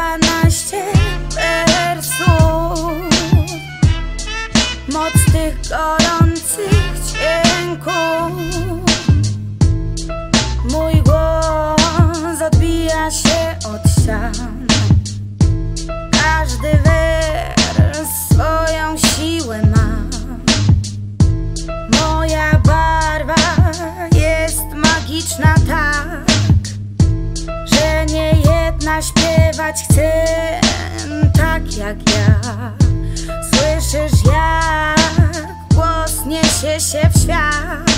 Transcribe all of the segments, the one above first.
kilkanaście wersów Moc tych gorących dźwięków. Mój głos odbija się od ścian. Każdy wers swoją siłę ma. Moja barwa jest magiczna tak Że nie jedna śpiewać Słyszysz jak głos niesie się w świat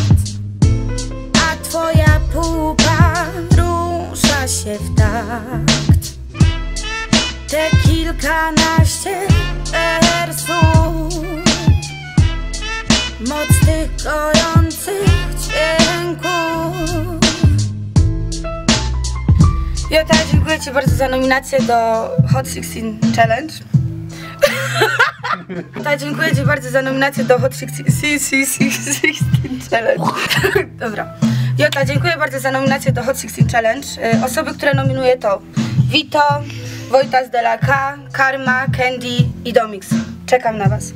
A twoja pupa rusza się w takt Te kilkanaście wersów Moc tych gorących dźwięków Jota, dziękuję Ci bardzo za nominację do Hot 16 Challenge. Jota, dziękuję Ci bardzo za nominację do Hot 16 Challenge. Dobra. Jota, dziękuję bardzo za nominację do Hot 16 Challenge. Y, Osoby, które nominuję to Vito, Wojtas Delaka, Karma, Candy i Domix. Czekam na Was.